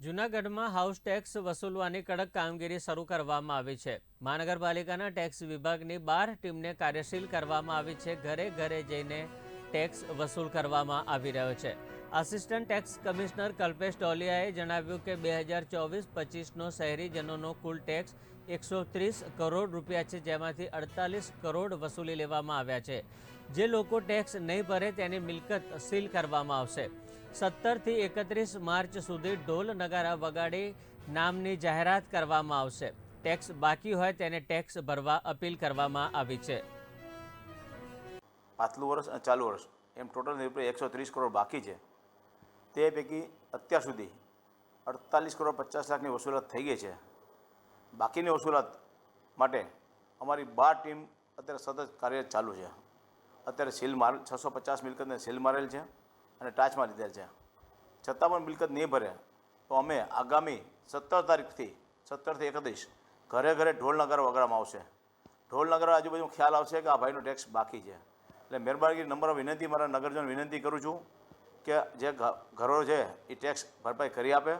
જૂનાગઢમાં house tax વસૂલવાની કડક કામગીરી શરૂ કરવામાં આવી છે. મહાનગરપાલિકાના ટેક્સ વિભાગની બાર ટીમને કાર્યશીલ કરવામાં આવી છે. ઘરે ઘરે જઈને ટેક્સ વસૂલ કરવામાં આવી રહ્યો છે. આસિસ્ટન્ટ ટેક્સ કમિશનર કલ્પેશ ટોલિયાએ જણાવ્યું કે બે હજાર ચોવીસ પચીસનો શહેરીજનોનો કુલ ટેક્સ એકસો ત્રીસ કરોડ રૂપિયા છે, જેમાંથી અડતાલીસ કરોડ વસૂલી લેવામાં આવ્યા છે. જે લોકો ટેક્સ નહીં ભરે તેની મિલકત સીલ કરવામાં આવશે. સત્તરથી એકત્રીસ માર્ચ સુધી ઢોલ નગારા વગાડી નામની જાહેરાત કરવામાં આવશે. ટેક્સ બાકી હોય તેને ટેક્સ ભરવા અપીલ કરવામાં આવી છે. પાછલું વર્ષ ચાલુ વર્ષ. એમ ટોટલ રૂપિયા એકસો ત્રીસ કરોડ બાકી છે. તે પૈકી અત્યાર સુધી અડતાલીસ કરોડ પચાસ લાખની વસૂલાત થઈ ગઈ છે. બાકીની વસૂલાત માટે અમારી બાર ટીમ અત્યારે સતત કાર્ય ચાલુ છે. અત્યારે સીલ માર, છસો પચાસ મિલકતને સીલ મારેલ છે. અને ટાચમાં લીધેલ છે. છતાં પણ મિલકત નહીં ભરે. તો અમે આગામી સત્તર તારીખથી, સત્તરથી એકત્રીસ ઘરે ઘરે ઢોલ નગર વગાડવામાં આવશે. ઢોલ નગર આજુબાજુ ખ્યાલ આવશે કે આ ભાઈનો ટેક્સ બાકી છે. એટલે મહેરબાની નંબર વિનંતી, મારા નગરજન વિનંતી કરું છું કે જે ઘરો છે, એ ટેક્સ ભરપાઈ કરી આપે.